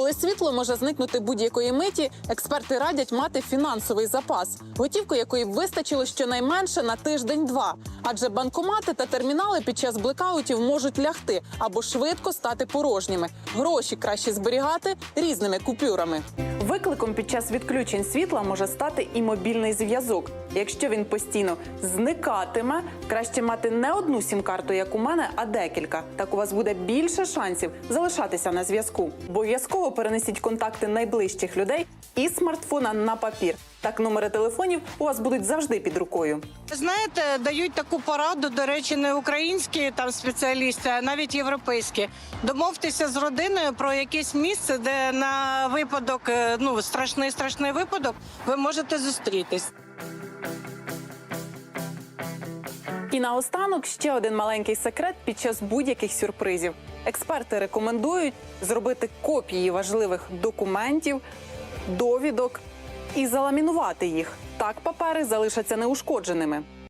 Коли світло може зникнути будь-якої миті, експерти радять мати фінансовий запас, готівку якої вистачило щонайменше на тиждень-два. Адже банкомати та термінали під час блекаутів можуть лягти або швидко стати порожніми. Гроші краще зберігати різними купюрами. Викликом під час відключень світла може стати і мобільний зв'язок. Якщо він постійно зникатиме, краще мати не одну сім-карту, як у мене, а декілька. Так у вас буде більше шансів залишатися на зв'язку. Обов'язково перенесіть контакти найближчих людей із смартфона на папір. Так номери телефонів у вас будуть завжди під рукою. Знаєте, дають таку пораду, до речі, не українські там спеціалісти, а навіть європейські. Домовтеся з родиною про якесь місце, де на випадок, е, ну страшний страшний випадок, ви можете зустрітись. І наостанок ще один маленький секрет під час будь-яких сюрпризів. Експерти рекомендують зробити копії важливих документів, довідок і заламінувати їх. Так папери залишаться неушкодженими.